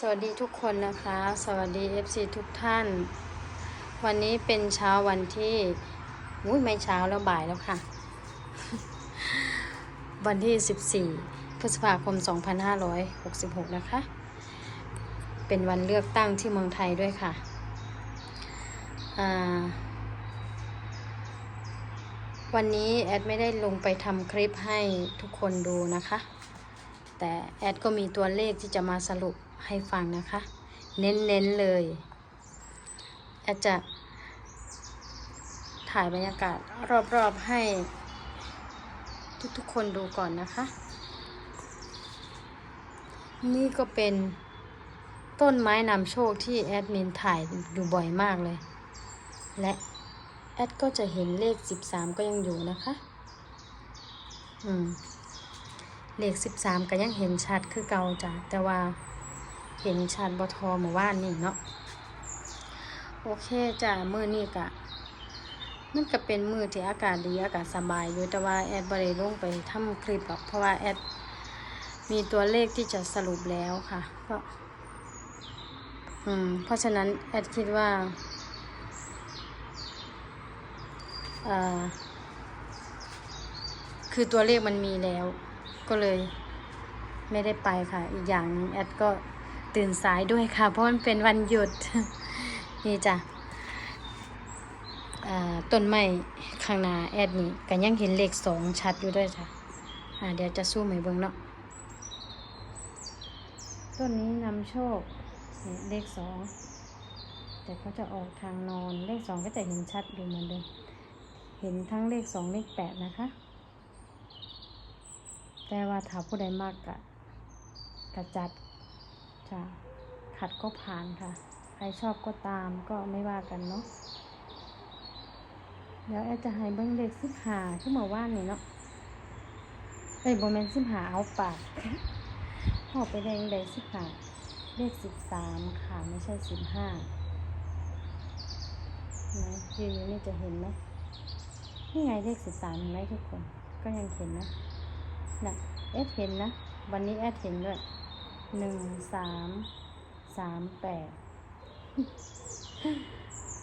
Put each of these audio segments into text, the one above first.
สวัสดีทุกคนนะคะ สวัสดี FC ทุกท่าน วันนี้เป็นเช้าวันที่อุ้ยไม่เช้าแล้วบ่ายแล้วค่ะ วันที่ 14 พฤษภาคม 2566 นะคะ เป็นวันเลือกตั้งที่เมืองไทยด้วยค่ะวันนี้แอดไม่ได้ลงไปทำคลิปให้ทุกคนดูนะคะ แต่แอดก็มีตัวเลขที่จะมาสรุป ให้ฟังนะคะ เน้นๆเลยอดจะถ่ายบรรยากาศรอบๆให้ทุกๆคนดูก่อนนะคะ นี่ก็เป็นต้นไม้นำโชคที่แอดมินถ่ายอยู่บ่อยมากเลย และแอดก็จะเห็นเลข 13 ก็ยังอยู่นะคะ อืม เลขสิบสามก็ยังเห็นชัดคือเก่าจ้ะแต่ว่า เห็นชัดบทอเมื่อวานนี่เนาะโอเคจ้ะมือนี่กะมันก็เป็นมือที่อากาศดีอากาศสบายอยู่แต่ว่าแอดบริลงไปทำคลิปหรอกเพราะว่าแอดมีตัวเลขที่จะสรุปแล้วค่ะก็อืมเพราะฉะนั้นแอดคิดว่าเอ่อคือตัวเลขมันมีแล้ว ก็เลยไม่ได้ไปค่ะ อีกอย่างแอดก็ ตื่นสายด้วยค่ะ เพราะมันเป็นวันหยุด นี่จ้ะต้นไม้ข้างหน้าแอดนี่ก็ยังเห็นเลขสองชัดอยู่ด้วยจ้ะเดี๋ยวจะสู้ใหม่เบิ่งเนาะต้นนี้นำโชคเลขสองแต่เขาจะออกทางนอนเลขสองก็จะเห็นชัดอยู่เหมือนเดิมเห็นทั้งเลขสองเลขแปดนะคะ แต่ว่าถ้าผู้ใดมากกะกระจัด จะขัดก็ผ่านค่ะ ใครชอบก็ตามก็ไม่ว่ากันเนาะเดี๋ยวแอดจะให้เบิ้งเลขสิบหาที่เมื่อวานนี่เนาะเอ้ยโบแมนสิบหาเอาปากพอไปแดงใดสิบหาเลขสิบสามค่ะไม่ใช่สิบห้านะยืนอยู่นี่จะเห็นไหมนี่ไงเลขสิบสามเห็นไหมทุกคน ก็ยังเห็นนะนะแอดเห็นนะ วันนี้แอดเห็นด้วย หนึ่งสามสามแปด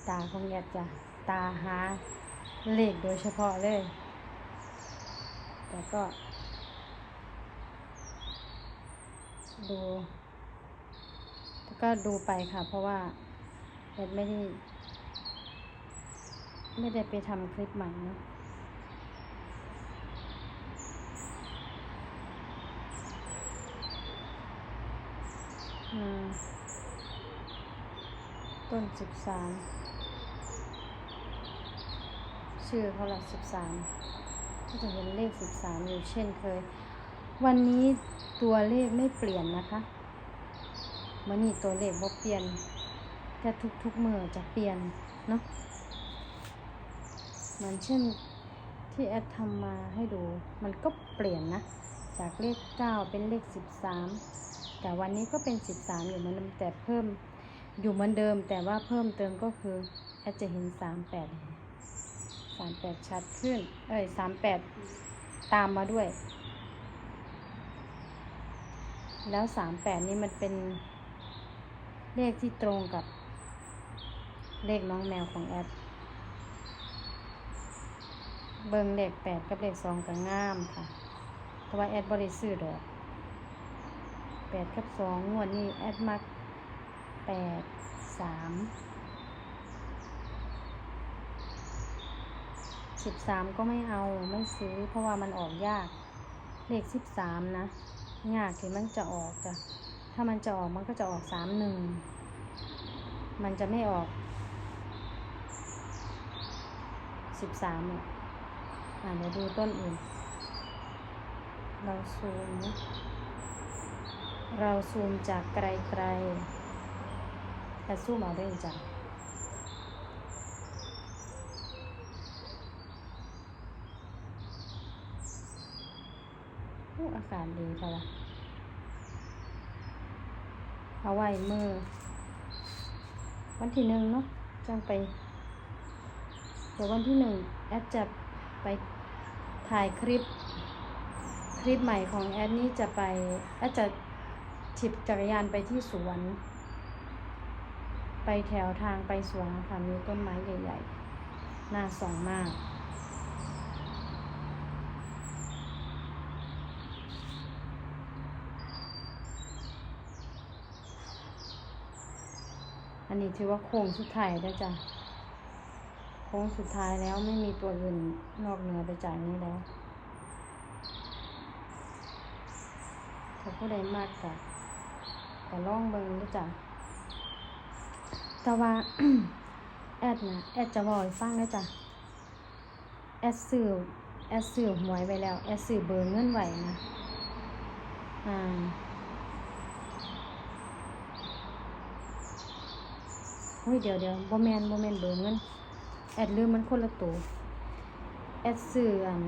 ตาของแอดจ้ะตาหาเลขโดยเฉพาะเลย แต่ก็ ดูแล้วก็ดูไปค่ะ เพราะว่าแอดไม่ได้ ไม่ได้ไปทำคลิปใหม่เนาะ ต้นสิบสามชื่อเขาละสิบสามก็จะเห็นเลขสิบสามอยู่เช่นเคย วันนี้ตัวเลขไม่เปลี่ยนนะคะมันนี่ตัวเลขบ่เปลี่ยนแต่ทุกๆเมื่อจะเปลี่ยนเนาะเหมือนเช่นที่แอดทำมาให้ดู มันก็เปลี่ยนนะ จากเลขเก้าเป็นเลขสิบสาม แต่วันนี้ก็เป็นสิบสามอยู่เหมือนเดิมแต่เพิ่มอยู่เหมือนเดิม แต่ว่าเพิ่มเติมก็คือแอดจะเห็นสามแปดสามแปดชัดขึ้น เอ้ยสามแปดตามมาด้วย แล้วสามแปดนี่มันเป็นเลขที่ตรงกับเลขน้องแมวของแอดเบิงเลขแปดกับเลขสองก็งามค่ะแต่ว่าแอดบริสุทธิ์ดอก แปดกับสองงวดนี้แอดมักแปดสามสิบสามก็ไม่เอาไม่ซื้อ เพราะว่ามันออกยาก เลขสิบสามนะ ยากที่มันจะออกจ้ะถ้ามันจะออกมันก็จะออกสามหนึ่งมันจะไม่ออกสิบสามอะอะเดี๋ยวดูต้นอื่น เราซูมนะ เราซูมจากไกลๆแต่ซูมเอาได้จ้ะอ้อากาศดีค่ะล่ะเอาไว้มือ วันที่หนึ่งเนาะจังไป เดี๋ยววันที่หนึ่งแอดจะไปถ่ายคลิป คลิปใหม่ของแอดนี่จะไปแอดจะ ทถีบจักรยานไปที่สวน ไปแถวทางไปสวนค่ะ มีต้นไม้ใหญ่ๆ น่าส่องมากอันนี้ถือว่าโค้งสุดท้ายแล้วจ้ะ โค้งสุดท้ายแล้วไม่มีตัวอื่นนอกเหนือไปจากนี้แล้วถ้าผู้ใดมากกะ ก็ลองเบิ่งด้วยจ้ะแต่ว่าแอดนะแอดจะบอกให้ฟังนะจ้ะแอดซื้อแอดซื้อหวยไว้แล้วแอดซื้อเบอร์เงินไว้นะอ่าเฮ้ยเดี๋ยวเดี๋ยวบ่แมนบ่แมนเบอร์เงินแอดลืมมันคนละตัวแอดซื้ออัน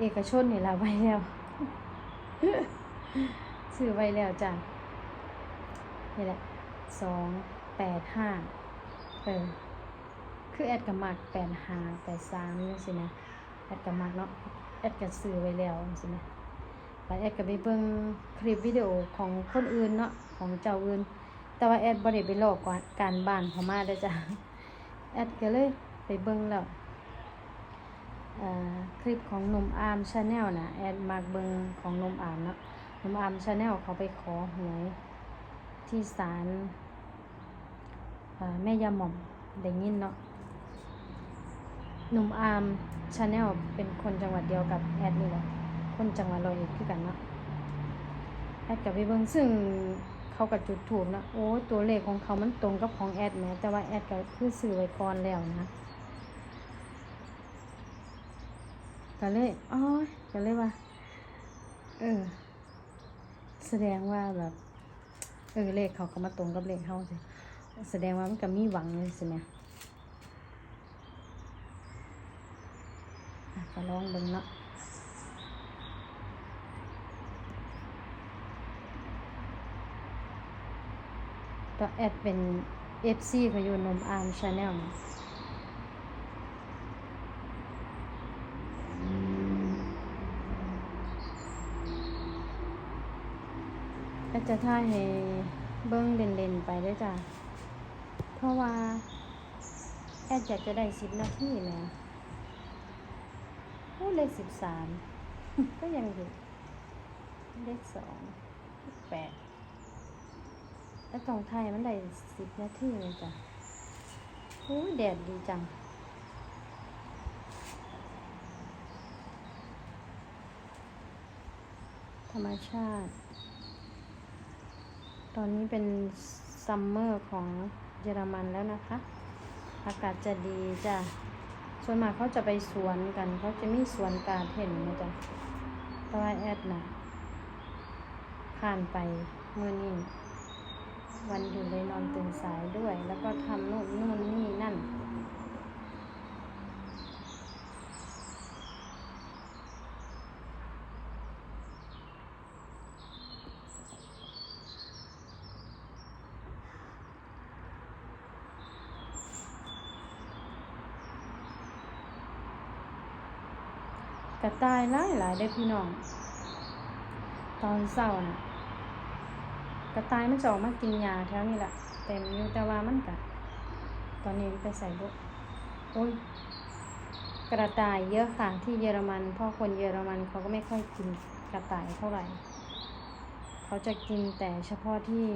เอกชนนี่ละไว้แล้วซื้อไว้แล้วจ้ะ นี่แหละสองแปดห้าเออคือแอดกับมักแปดห้าแปดสามนี่สินะแอดกับมักเนาะแอดกับซื้อไว้แล้วสินะไปแอดกับไปเบิ่งคลิปวิดีโอของคนอื่นเนาะของเจ้าอื่น แต่ว่าแอดบ่ได้ไปลอกก่อนการบ้านเขามาเด้อจ้ะแอดก็เลยไปเบิ่งแล้วอ่อคลิปของนุ่มอาร์มชาแนลนะแอดมักเบิ่งของนุ่มอาร์มเนาะนุ่มอาร์มชาแนลเขาไปขอหวย ที่ศาลแม่ยาหม่อมได้ยินเนาะหนุ่มอาร์มชาแนลเป็นคนจังหวัดเดียวกับแอดนี่แหละคนจังหวัดร้อยเอ็ดคือกันเนาะแอดกับไปเบิงซึ่งเขากับจุดถูกนะโอ้ตัวเลขของเขามันตรงกับของแอดแม้แต่ว่าแอดก็คือซื้อไว้ก่อนแล้วนะก็เลยอ๋อก็เลยว่า เออ แสดงว่าแบบ เออเลขเขาก็มาตรงกับเลขเขาสิแสดงว่ามันก็มีหวังเลยสินะอะก็ลองเบิ่งเนาะก็แอดเป็น FC เขาอยู่นมอาร์มชาแนลก็จะท่ายให้ เบิ้งเล่นๆไปได้อจ้ะ เพราะว่า แอดอยากจะได้สิบนาทีและโอ้เลขสิบสามก็ยังอยู่ เลขสองแปดแล้วตรงไทยมันได้สิบนาทีเลยจ้ะโอ้แดดดีจังธรรมชาติ ตอนนี้เป็นซัมเมอร์ของเยอรมันแล้วนะคะ อากาศจะดีจ้ะ ส่วนมากเขาจะไปสวนกัน เขาจะมีสวนการเห็นนะจ๊ะต่ว่าแอดนะผ่านไปเมื่อนี้วันหยุดเลยนอนตื่นสายด้วย แล้วก็ทำโน่นนู่นนี่นั่น ระต่ายหลายหลายได้พี่น้อง ตอนเศร้าน่ะกระต่ายมันจะออกมากินยาแถวนี้แหละเต็มอยู่แต่ว่ามันกะตอนนี้ไปใส่บุโอ้ยกระต่ายเยอะค่ะที่เยอรมันพราะคนเยอรมันเขาก็ไม่ค่อยกินกระต่ายเท่าไหร่ เขาจะกินแต่เฉพาะที่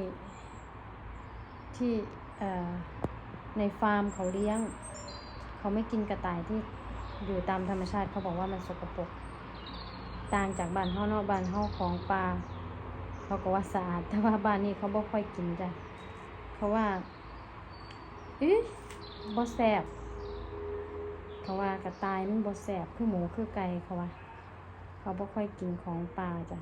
ที่ในฟาร์มเขาเลี้ยง เขาไม่กินกระต่ายที่ อยู่ตามธรรมชาติเขาบอกว่ามันสกปรกต่างจากบ้านเฮานาะบ้านเฮาของปลาเขาก็ว่าสะอาดแต่ว่าบ้านนี้เขาบ่ค่อยกินจ้ะเขาว่าอ๊ะบ่แซ่บเขาว่ากระต่ายมันบ่แซ่บคือหมูคือไก่เขาว่า เขาบ่ค่อยกินของปลาจ้ะ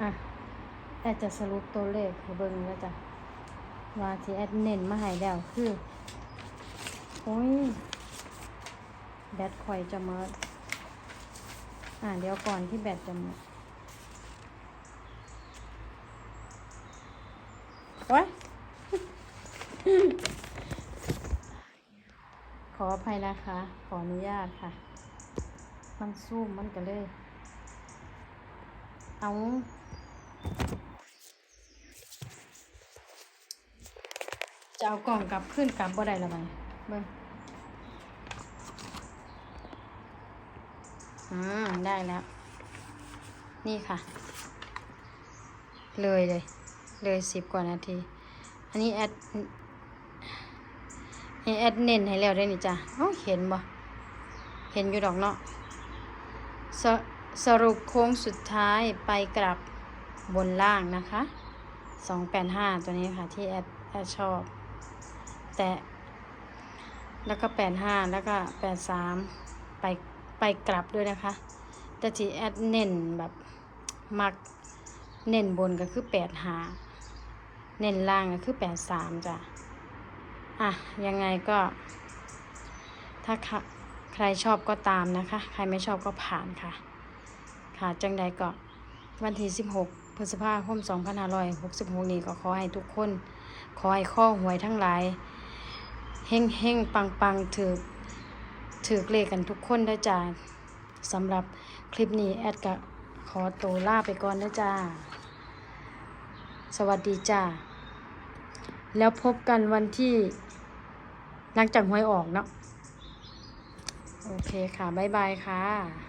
อะแอดจะสรุปตัวเลขให้เบิ่งแล้วจ้ะ ว่าที่แอดเน้นมาให้แล้วคือ โอ้ย แบตคอยจะหมดอ่าเดี๋ยวก่อนที่แบตจะหมดโอ้ยขออภัยนะคะ ขออนุญาตค่ะ มันซูมมันก็เลย เอา จะเอากล่องกลับขึ้นกลับบ่ได้ละไหมเบิ่งอืมได้แล้ว นี่ค่ะ เลยเลย เลยสิบกว่านาที อันนี้แอดนี่แอดเน้นให้แล้วได้นี่จ้ะเอ้าเห็นบ่ เห็นอยู่ดอกเนาะสสรุปโค้งสุดท้ายไปกลับบนล่างนะคะ 285 ตัวนี้ค่ะที่แอดแอดชอบ แต่แล้วก็85แล้วก็83ไปไปกลับด้วยนะคะ แต่ที่แอดเน้นแบบมักเน้นบนก็คือ85เน้นล่างก็คือ83จ้ะ อะ ยังไงก็ ถ้าใครชอบก็ตามนะคะ ใครไม่ชอบก็ผ่านค่ะ ค่ะ จังใดก็วันที่16พฤษภาคม2566นี้ก็ขอให้ทุกคน ขอให้ข้อหวยทั้งหลาย เฮงเฮงปังปังถือถือเลขกันทุกคนนะจ้าสำหรับคลิปนี้แอดกะขอตัวลาไปก่อนนะจ้า สวัสดีจ้า แล้วพบกันวันที่หลังจากหวยออกเนาะโอเคค่ะ บ๊ายบายค่ะ